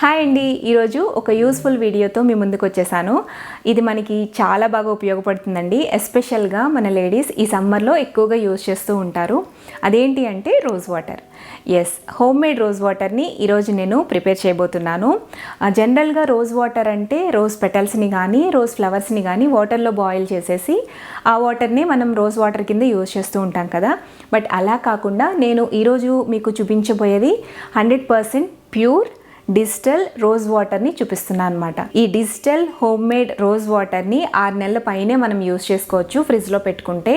Hi అండి. ఈరోజు ఒక యూస్ఫుల్ వీడియోతో మీ ముందుకు వచ్చేసాను. ఇది మనకి చాలా బాగా ఉపయోగపడుతుందండి. ఎస్పెషల్గా మన లేడీస్ ఈ సమ్మర్లో ఎక్కువగా యూజ్ చేస్తూ ఉంటారు. అదేంటి అంటే rose water. Yes homemade rose వాటర్ని ఈరోజు నేను ప్రిపేర్ చేయబోతున్నాను. జనరల్గా రోజ్ వాటర్ అంటే రోజ్ పెటల్స్ని కానీ రోజ్ ఫ్లవర్స్ని కానీ వాటర్లో బాయిల్ చేసేసి ఆ వాటర్ని మనం రోజ్ వాటర్ కింద యూజ్ చేస్తూ ఉంటాం కదా. బట్ అలా కాకుండా నేను ఈరోజు మీకు చూపించబోయేది hundred percent pure digital rose వాటర్ని చూపిస్తున్నాను అనమాట ఈ డిజిటల్ హోమ్ మేడ్ రోజ్ వాటర్ని ఆరు నెలల పైనే మనం యూస్ చేసుకోవచ్చు ఫ్రిడ్జ్లో పెట్టుకుంటే.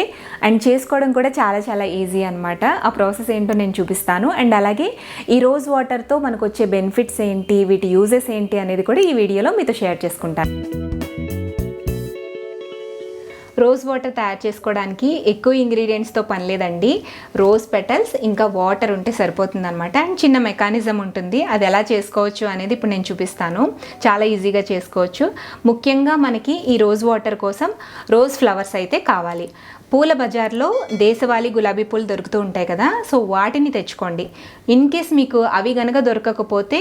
అండ్ చేసుకోవడం కూడా చాలా చాలా ఈజీ అనమాట. ఆ ప్రాసెస్ ఏంటో నేను చూపిస్తాను. అండ్ అలాగే ఈ రోజ్ వాటర్తో మనకు వచ్చే బెనిఫిట్స్ ఏంటి? వీటి యూజెస్ ఏంటి? అనేది కూడా ఈ వీడియోలో మీతో షేర్ చేసుకుంటాను. రోజ్ వాటర్ తయారు చేసుకోవడానికి ఎక్కువ ఇంగ్రీడియంట్స్తో పని లేదండి. రోజ్ పెటల్స్ ఇంకా వాటర్ ఉంటే సరిపోతుంది అనమాట అండ్ చిన్న మెకానిజం ఉంటుంది. అది ఎలా చేసుకోవచ్చు అనేది ఇప్పుడు నేను చూపిస్తాను. చాలా ఈజీగా చేసుకోవచ్చు. ముఖ్యంగా మనకి ఈ రోజ్ వాటర్ కోసం రోజ్ ఫ్లవర్స్ అయితే కావాలి. పూల బజార్లో దేశవాళీ గులాబీ పూలు దొరుకుతూ ఉంటాయి కదా సో వాటిని తెచ్చుకోండి. ఇన్ కేస్ మీకు అవి గనక దొరకకపోతే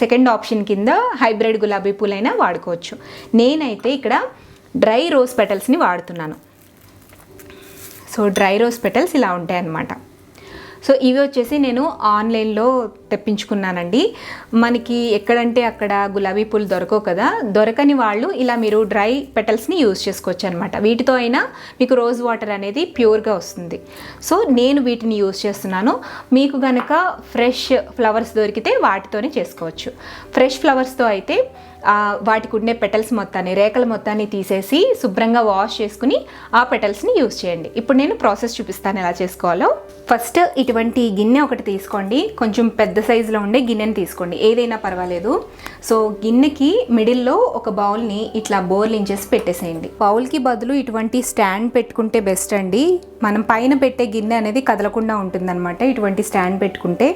సెకండ్ ఆప్షన్ కింద హైబ్రిడ్ గులాబీ పూలైనా వాడుకోవచ్చు. నేనైతే ఇక్కడ డ్రై రోజ్ పెటల్స్ని వాడుతున్నాను. సో డ్రై రోజ్ పెటల్స్ ఇలా ఉంటాయి అన్నమాట. సో ఇవి వచ్చేసి నేను ఆన్లైన్లో తెప్పించుకున్నానండి. మనకి ఎక్కడంటే అక్కడ గులాబీ పూలు దొరకవు కదా దొరకని వాళ్ళు ఇలా మీరు డ్రై పెటల్స్ని యూజ్ చేసుకోవచ్చు అనమాట వీటితో అయినా మీకు రోజ్ వాటర్ అనేది ప్యూర్గా వస్తుంది. సో నేను వీటిని యూజ్ చేస్తున్నాను. మీకు కనుక ఫ్రెష్ ఫ్లవర్స్ దొరికితే వాటితోనే చేసుకోవచ్చు. ఫ్రెష్ ఫ్లవర్స్తో అయితే వాటికి ఉండే పెటల్స్ మొత్తాన్ని రేఖల మొత్తాన్ని తీసేసి శుభ్రంగా వాష్ చేసుకుని ఆ పెటల్స్ని యూస్ చేయండి. ఇప్పుడు నేను ప్రాసెస్ చూపిస్తాను ఎలా చేసుకోవాలో. ఫస్ట్ ఇటువంటి గిన్నె ఒకటి తీసుకోండి. కొంచెం పెద్ద సైజులో ఉండే గిన్నెని తీసుకోండి. ఏదైనా పర్వాలేదు. సో గిన్నెకి మిడిల్లో ఒక బౌల్ని ఇట్లా బోర్లించేసి పెట్టేసేయండి. బౌల్కి బదులు ఇటువంటి స్టాండ్ పెట్టుకుంటే బెస్ట్ అండి. మనం పైన పెట్టే గిన్నె అనేది కదలకుండా ఉంటుందన్నమాట ఇటువంటి స్టాండ్ పెట్టుకుంటే.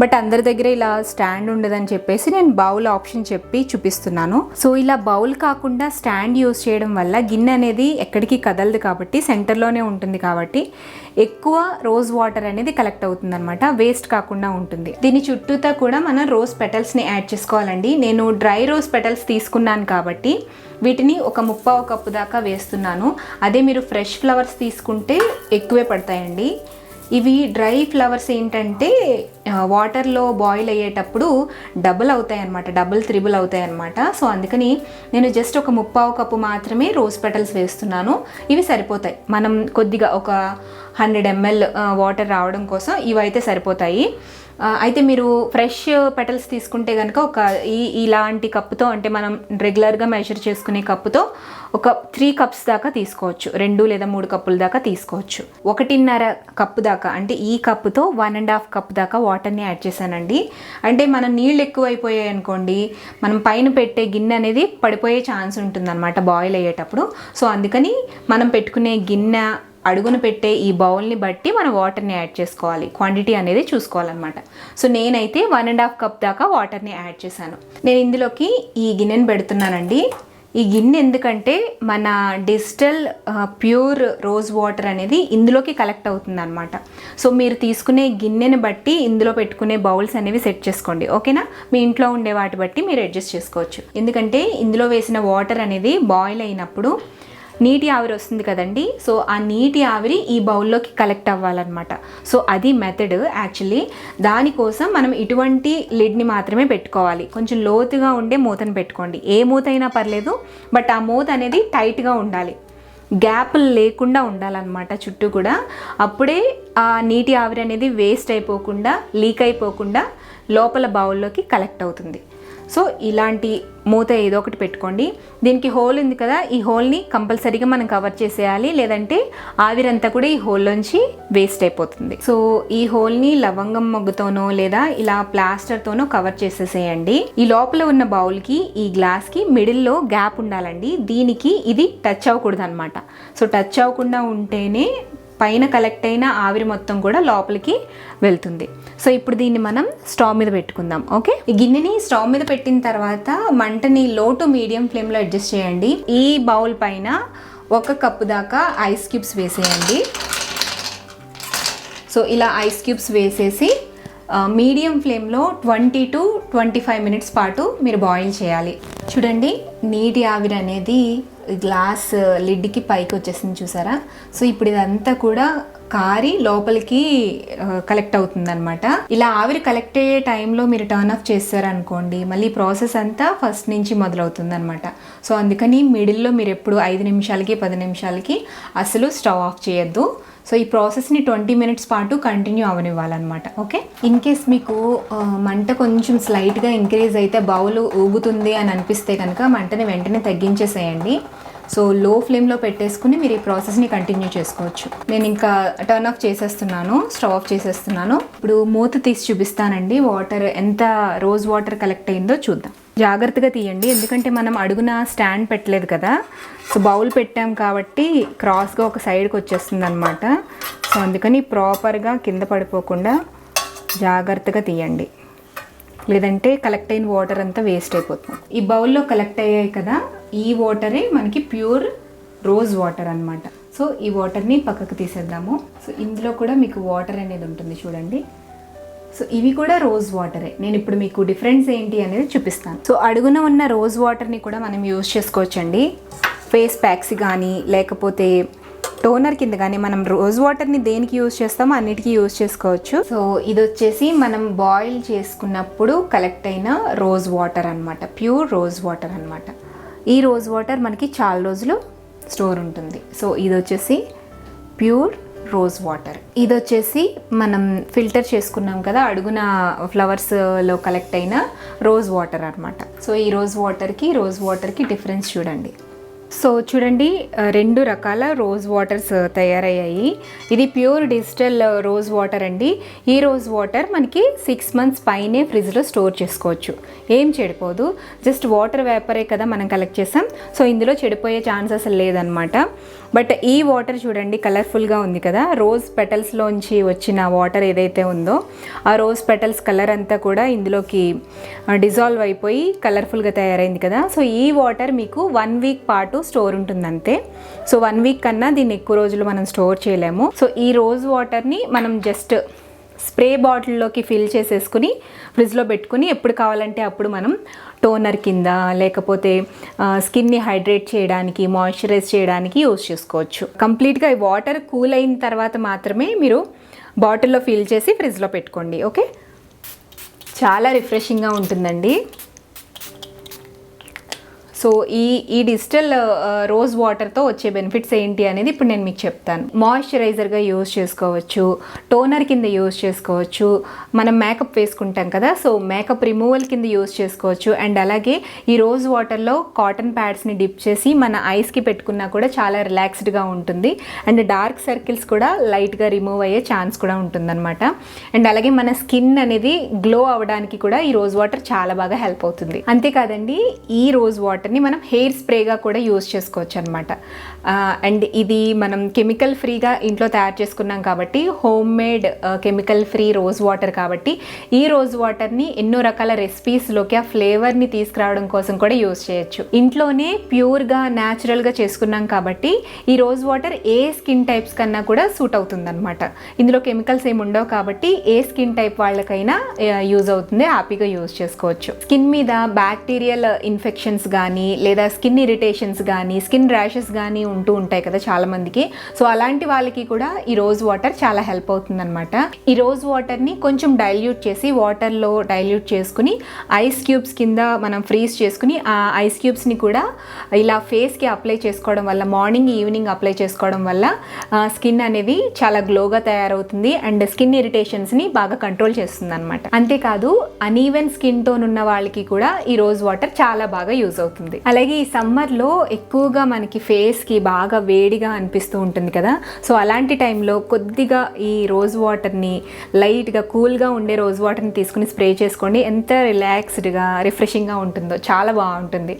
బట్ అందరి దగ్గర ఇలా స్టాండ్ ఉండదని చెప్పేసి నేను బౌల్ ఆప్షన్ చెప్పి చూపిస్తున్నాను. సో ఇలా బౌల్ కాకుండా స్టాండ్ యూస్ చేయడం వల్ల గిన్నె అనేది ఎక్కడికి కదలదు కాబట్టి సెంటర్లోనే ఉంటుంది కాబట్టి ఎక్కువ రోజ్ వాటర్ అనేది కలెక్ట్ అవుతుంది అనమాట వేస్ట్ కాకుండా ఉంటుంది. దీని చుట్టూతా కూడా మనం రోజ్ పెటల్స్ని యాడ్ చేసుకోవాలండి. నేను డ్రై రోజ్ పెటల్స్ తీసుకున్నాను కాబట్టి వీటిని ఒక ముప్పావు కప్పు దాకా వేస్తున్నాను. అదే మీరు ఫ్రెష్ ఫ్లవర్స్ తీసుకుంటే ఎక్కువే పడతాయండి. ఇవి డ్రై ఫ్లవర్స్ ఏంటంటే వాటర్లో బాయిల్ అయ్యేటప్పుడు డబుల్ అవుతాయి అనమాట డబుల్ త్రిబుల్ అవుతాయి అనమాట సో అందుకని నేను జస్ట్ ఒక ముప్పావు కప్పు మాత్రమే రోజ్ పెటల్స్ వేస్తున్నాను. ఇవి సరిపోతాయి. మనం కొద్దిగా ఒక హండ్రెడ్ ఎంఎల్ వాటర్ రావడం కోసం ఇవైతే సరిపోతాయి. అయితే మీరు ఫ్రెష్ పెటల్స్ తీసుకుంటే కనుక ఒక ఈ ఇలాంటి కప్పుతో అంటే మనం రెగ్యులర్గా మెజర్ చేసుకునే కప్పుతో ఒక త్రీ కప్స్ దాకా తీసుకోవచ్చు. రెండు లేదా మూడు కప్పుల దాకా తీసుకోవచ్చు. ఒకటిన్నర కప్పు దాకా అంటే ఈ కప్పుతో వన్ అండ్ హాఫ్ కప్ దాకా వాటర్ని యాడ్ చేశానండి. అంటే మనం నీళ్ళు ఎక్కువైపోయాయి అనుకోండి మనం పైన పెట్టే గిన్నె అనేది పడిపోయే ఛాన్స్ ఉంటుందన్నమాట బాయిల్ అయ్యేటప్పుడు. సో అందుకని మనం పెట్టుకునే గిన్నె అడుగున పెట్టే ఈ బౌల్ని బట్టి మనం వాటర్ని యాడ్ చేసుకోవాలి. క్వాంటిటీ అనేది చూసుకోవాలన్నమాట. సో నేనైతే వన్ అండ్ హాఫ్ కప్ దాకా వాటర్ని యాడ్ చేశాను. నేను ఇందులోకి ఈ గిన్నెని పెడుతున్నానండి. ఈ గిన్నె ఎందుకంటే మన డిజిటల్ ప్యూర్ రోజ్ వాటర్ అనేది ఇందులోకి కలెక్ట్ అవుతుంది అనమాట సో మీరు తీసుకునే గిన్నెని బట్టి ఇందులో పెట్టుకునే బౌల్స్ అనేవి సెట్ చేసుకోండి. ఓకేనా? మీ ఇంట్లో ఉండే వాటి బట్టి మీరు అడ్జస్ట్ చేసుకోవచ్చు. ఎందుకంటే ఇందులో వేసిన వాటర్ అనేది బాయిల్ అయినప్పుడు నీటి ఆవిరి వస్తుంది కదండి. సో ఆ నీటి ఆవిరి ఈ బౌల్లోకి కలెక్ట్ అవ్వాలన్నమాట. సో అది మెథడ్ యాక్చువల్లీ దానికోసం మనం ఇటువంటి లిడ్ని మాత్రమే పెట్టుకోవాలి. కొంచెం లోతుగా ఉండే మూతను పెట్టుకోండి. ఏ మూత అయినా పర్లేదు బట్ ఆ మూత అనేది టైట్గా ఉండాలి. గ్యాప్లు లేకుండా ఉండాలన్నమాట చుట్టూ కూడా. అప్పుడే ఆ నీటి ఆవిరి అనేది వేస్ట్ అయిపోకుండా లీక్ అయిపోకుండా లోపల బౌల్లోకి కలెక్ట్ అవుతుంది. సో ఇలాంటి మూత ఏదో ఒకటి పెట్టుకోండి. దీనికి హోల్ ఉంది కదా ఈ హోల్ని కంపల్సరీగా మనం కవర్ చేసేయాలి. లేదంటే ఆవిరంతా కూడా ఈ హోల్లోంచి వేస్ట్ అయిపోతుంది. సో ఈ హోల్ని లవంగం మొగ్గుతోనో లేదా ఇలా ప్లాస్టర్తోనో కవర్ చేసేసేయండి. ఈ లోపల ఉన్న బౌల్కి ఈ గ్లాస్కి మిడిల్లో గ్యాప్ ఉండాలండి. దీనికి ఇది టచ్ అవ్వకూడదు అనమాట సో టచ్ అవ్వకుండా ఉంటేనే పైన కలెక్ట్ అయిన ఆవిరి మొత్తం కూడా లోపలికి వెళ్తుంది. సో ఇప్పుడు దీన్ని మనం స్టవ్ మీద పెట్టుకుందాం ఓకే ఈ గిన్నెని స్టవ్ మీద పెట్టిన తర్వాత మంటని లో టు మీడియం ఫ్లేమ్లో అడ్జస్ట్ చేయండి. ఈ బౌల్ పైన ఒక కప్పు దాకా ఐస్ క్యూబ్స్ వేసేయండి. సో ఇలా ఐస్ క్యూబ్స్ వేసేసి మీడియం ఫ్లేమ్లో twenty to twenty five minutes పాటు మీరు బాయిల్ చేయాలి. చూడండి నీటి ఆవిరి అనేది గ్లాస్ లిడ్కి పైకి వచ్చేసింది చూసారా? సో ఇప్పుడు ఇదంతా కూడా కారి లోపలికి కలెక్ట్ అవుతుంది అనమాట ఇలా ఆవిరి కలెక్ట్ అయ్యే టైంలో మీరు టర్న్ ఆఫ్ చేస్తారనుకోండి మళ్ళీ ప్రాసెస్ అంతా ఫస్ట్ నుంచి మొదలవుతుందన్నమాట. సో అందుకని మిడిల్లో మీరు ఎప్పుడు ఐదు నిమిషాలకి పది నిమిషాలకి అసలు స్టవ్ ఆఫ్ చేయొద్దు. సో ఈ ప్రాసెస్ని ట్వంటీ మినిట్స్ పాటు కంటిన్యూ అవనివ్వాలన్నమాట ఓకే? ఇన్ కేస్ మీకు మంట కొంచెం స్లైట్గా ఇంక్రీజ్ అయితే బౌల్ ఊగుతుంది అని అనిపిస్తే కనుక మంటని వెంటనే తగ్గించేసేయండి. సో లో ఫ్లేమ్లో పెట్టేసుకుని మీరు ఈ ప్రాసెస్ని కంటిన్యూ చేసుకోవచ్చు. నేను ఇంకా టర్న్ ఆఫ్ చేసేస్తున్నాను స్టవ్ ఆఫ్ చేసేస్తున్నాను. ఇప్పుడు మూత తీసి చూపిస్తానండి వాటర్ ఎంత రోజ్ వాటర్ కలెక్ట్ అయిందో చూద్దాం. జాగ్రత్తగా తీయండి. ఎందుకంటే మనం అడుగున స్టాండ్ పెట్టలేదు కదా. సో బౌల్ పెట్టాం కాబట్టి క్రాస్గా ఒక సైడ్కి వచ్చేస్తుంది అనమాట సో అందుకని ప్రాపర్గా కింద పడిపోకుండా జాగ్రత్తగా తీయండి. లేదంటే కలెక్ట్ అయిన వాటర్ అంతా వేస్ట్ అయిపోతుంది. ఈ బౌల్లో కలెక్ట్ అయ్యాయి కదా. ఈ వాటరే మనకి ప్యూర్ రోజ్ వాటర్ అన్నమాట. సో ఈ వాటర్ని పక్కకు తీసేద్దాము. సో ఇందులో కూడా మీకు వాటర్ అనేది ఉంటుంది చూడండి. సో ఇవి కూడా రోజ్ వాటరే. నేను ఇప్పుడు మీకు డిఫరెన్స్ ఏంటి అనేది చూపిస్తాను. సో అడుగున ఉన్న రోజ్ వాటర్ని కూడా మనం యూజ్ చేసుకోవచ్చండి. ఫేస్ ప్యాక్స్ కానీ లేకపోతే టోనర్ కింద కానీ మనం రోజ్ వాటర్ని దేనికి యూజ్ చేస్తామో అన్నిటికీ యూజ్ చేసుకోవచ్చు. సో ఇది వచ్చేసి మనం బాయిల్ చేసుకున్నప్పుడు కలెక్ట్ అయిన రోజ్ వాటర్ అన్నమాట. ప్యూర్ రోజ్ వాటర్ అన్నమాట. ఈ రోజ్ వాటర్ మనకి చాలా రోజులు స్టోర్ ఉంటుంది. సో ఇది వచ్చేసి ప్యూర్ రోజ్ వాటర్ ఇది వచ్చేసి మనం ఫిల్టర్ చేసుకున్నాం కదా అడుగున ఫ్లవర్స్లో కలెక్ట్ అయిన రోజ్ వాటర్ అన్నమాట. సో ఈ రోజ్ వాటర్కి రోజ్ వాటర్కి డిఫరెన్స్ చూడండి. సో చూడండి రెండు రకాల రోజ్ వాటర్స్ తయారయ్యాయి. ఇది ప్యూర్ డిజిటల్ రోజ్ వాటర్ అండి. ఈ రోజ్ వాటర్ మనకి సిక్స్ మంత్స్ పైనే ఫ్రిడ్జ్లో స్టోర్ చేసుకోవచ్చు. ఏం చెడిపోదు. జస్ట్ వాటర్ వేపరే కదా మనం కలెక్ట్ చేసాం. సో ఇందులో చెడిపోయే ఛాన్స్ అసలు లేదనమాట బట్ ఈ వాటర్ చూడండి కలర్ఫుల్గా ఉంది కదా. రోజ్ పెటల్స్లోంచి వచ్చిన వాటర్ ఏదైతే ఉందో ఆ రోజ్ పెటల్స్ కలర్ అంతా కూడా ఇందులోకి డిజాల్వ్ అయిపోయి కలర్ఫుల్గా తయారైంది కదా. సో ఈ వాటర్ మీకు వన్ వీక్ పాటు స్టోర్ ఉంటుంది అంతే సో వన్ వీక్ కన్నా దీన్ని ఎక్కువ రోజులు మనం స్టోర్ చేయలేము. సో ఈ రోజ్ వాటర్ని మనం జస్ట్ స్ప్రే బాటిల్లోకి ఫిల్ చేసేసుకుని ఫ్రిడ్జ్లో పెట్టుకుని ఎప్పుడు కావాలంటే అప్పుడు మనం టోనర్ కింద లేకపోతే స్కిన్ని హైడ్రేట్ చేయడానికి మాయిశ్చరైజ్ చేయడానికి యూజ్ చేసుకోవచ్చు. కంప్లీట్గా ఈ వాటర్ కూల్ అయిన తర్వాత మాత్రమే మీరు బాటిల్లో ఫిల్ చేసి ఫ్రిడ్జ్లో పెట్టుకోండి. ఓకే? చాలా రిఫ్రెషింగ్గా ఉంటుందండి. సో ఈ ఈ డిజిటల్ రోజ్ వాటర్తో వచ్చే బెనిఫిట్స్ ఏంటి అనేది ఇప్పుడు నేను మీకు చెప్తాను. మాయిశ్చరైజర్గా యూజ్ చేసుకోవచ్చు టోనర్ కింద యూజ్ చేసుకోవచ్చు మనం మేకప్ వేసుకుంటాం కదా సో మేకప్ రిమూవల్ కింద యూజ్ చేసుకోవచ్చు. అండ్ అలాగే ఈ రోజ్ వాటర్లో కాటన్ ప్యాడ్స్ని డిప్ చేసి మన ఐస్కి పెట్టుకున్నా కూడా చాలా రిలాక్స్డ్గా ఉంటుంది. అండ్ డార్క్ సర్కిల్స్ కూడా లైట్గా రిమూవ్ అయ్యే ఛాన్స్ కూడా ఉంటుందన్నమాట. అండ్ అలాగే మన స్కిన్ అనేది గ్లో అవ్వడానికి కూడా ఈ రోజ్ వాటర్ చాలా బాగా హెల్ప్ అవుతుంది. అంతేకాదండి ఈ రోజ్ వాటర్ని మనం హెయిర్ స్ప్రేగా కూడా యూజ్ చేసుకోవచ్చు అనమాట అండ్ ఇది మనం కెమికల్ ఫ్రీగా ఇంట్లో తయారు చేసుకున్నాం కాబట్టి homemade chemical free rose water కాబట్టి ఈ రోజ్ వాటర్ని ఎన్నో రకాల రెసిపీస్లోకి ఆ ఫ్లేవర్ని తీసుకురావడం కోసం కూడా యూజ్ చేయొచ్చు. ఇంట్లోనే ప్యూర్గా న్యాచురల్గా చేసుకున్నాం కాబట్టి ఈ రోజ్ వాటర్ ఏ స్కిన్ టైప్స్ కన్నా కూడా సూట్ అవుతుంది అనమాట ఇందులో కెమికల్స్ ఏమి ఉండవు కాబట్టి ఏ స్కిన్ టైప్ వాళ్ళకైనా యూజ్ అవుతుంది హ్యాపీగా యూజ్ చేసుకోవచ్చు. స్కిన్ మీద బ్యాక్టీరియల్ ఇన్ఫెక్షన్స్ కానీ కానీ లేదా స్కిన్ ఇరిటేషన్స్ కానీ స్కిన్ ర్యాషెస్ కానీ ఉంటూ ఉంటాయి కదా చాలా మందికి. సో అలాంటి వాళ్ళకి కూడా ఈ రోజ్ వాటర్ చాలా హెల్ప్ అవుతుంది అనమాట ఈ రోజ్ వాటర్ని కొంచెం డైల్యూట్ చేసి వాటర్లో డైల్యూట్ చేసుకుని ఐస్ క్యూబ్స్ కింద మనం ఫ్రీజ్ చేసుకుని ఆ ఐస్ క్యూబ్స్ని కూడా ఇలా ఫేస్కి అప్లై చేసుకోవడం వల్ల మార్నింగ్ ఈవినింగ్ అప్లై చేసుకోవడం వల్ల స్కిన్ అనేది చాలా గ్లోగా తయారవుతుంది అండ్ స్కిన్ ఇరిటేషన్స్ని బాగా కంట్రోల్ చేస్తుంది అనమాట అంతేకాదు అనీవెన్ స్కిన్ టోన్ ఉన్న వాళ్ళకి కూడా ఈ రోజ్ వాటర్ చాలా బాగా యూజ్ అవుతుంది. అలాగే ఈ సమ్మర్లో ఎక్కువగా మనకి ఫేస్కి బాగా వేడిగా అనిపిస్తూ ఉంటుంది కదా. సో అలాంటి టైంలో కొద్దిగా ఈ రోజ్ వాటర్ని లైట్గా కూల్గా ఉండే రోజ్ వాటర్ని తీసుకుని స్ప్రే చేసుకోండి. ఎంత రిలాక్స్డ్గా రిఫ్రెషింగ్గా ఉంటుందో చాలా బాగుంటుంది.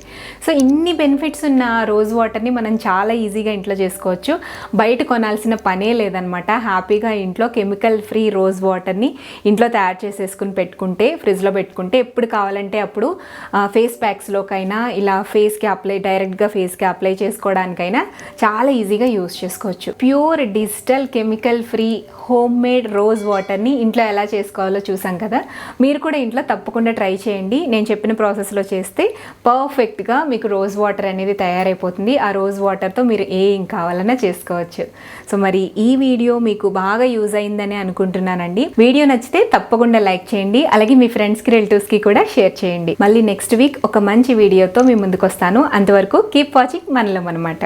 సో ఇన్ని బెనిఫిట్స్ ఉన్న రోజ్ వాటర్ని మనం చాలా ఈజీగా ఇంట్లో చేసుకోవచ్చు. బయట కొనాల్సిన పనే లేదనమాట. హ్యాపీగా ఇంట్లో కెమికల్ ఫ్రీ రోజ్ వాటర్ని ఇంట్లో తయారు చేసేసుకుని పెట్టుకుంటే ఫ్రిడ్జ్లో పెట్టుకుంటే ఎప్పుడు కావాలంటే అప్పుడు ఫేస్ ప్యాక్స్లోకైనా ఇలా ఫేస్కి అప్లై డైరెక్ట్గా ఫేస్కి అప్లై చేసుకోవడానికైనా చాలా ఈజీగా యూస్ చేసుకోవచ్చు. Pure digital chemical free homemade rose వాటర్ని ఇంట్లో ఎలా చేసుకోవాలో చూసాం కదా? మీరు కూడా ఇంట్లో తప్పకుండా ట్రై చేయండి. నేను చెప్పిన ప్రాసెస్లో చేస్తే పర్ఫెక్ట్గా మీకు రోజ్ వాటర్ అనేది తయారైపోతుంది. ఆ రోజ్ వాటర్తో మీరు ఏం కావాలన్నా చేసుకోవచ్చు. సో మరి ఈ వీడియో మీకు బాగా యూజ్ అయిందని అనుకుంటున్నానండి. వీడియో నచ్చితే తప్పకుండా లైక్ చేయండి. అలాగే మీ ఫ్రెండ్స్కి రిలేటివ్స్కి కూడా షేర్ చేయండి. మళ్ళీ నెక్స్ట్ వీక్ ఒక మంచి వీడియోతో మేము ముందుకు వస్తాను అంతవరకు కీప్ వాచింగ్ మనలం అనమాట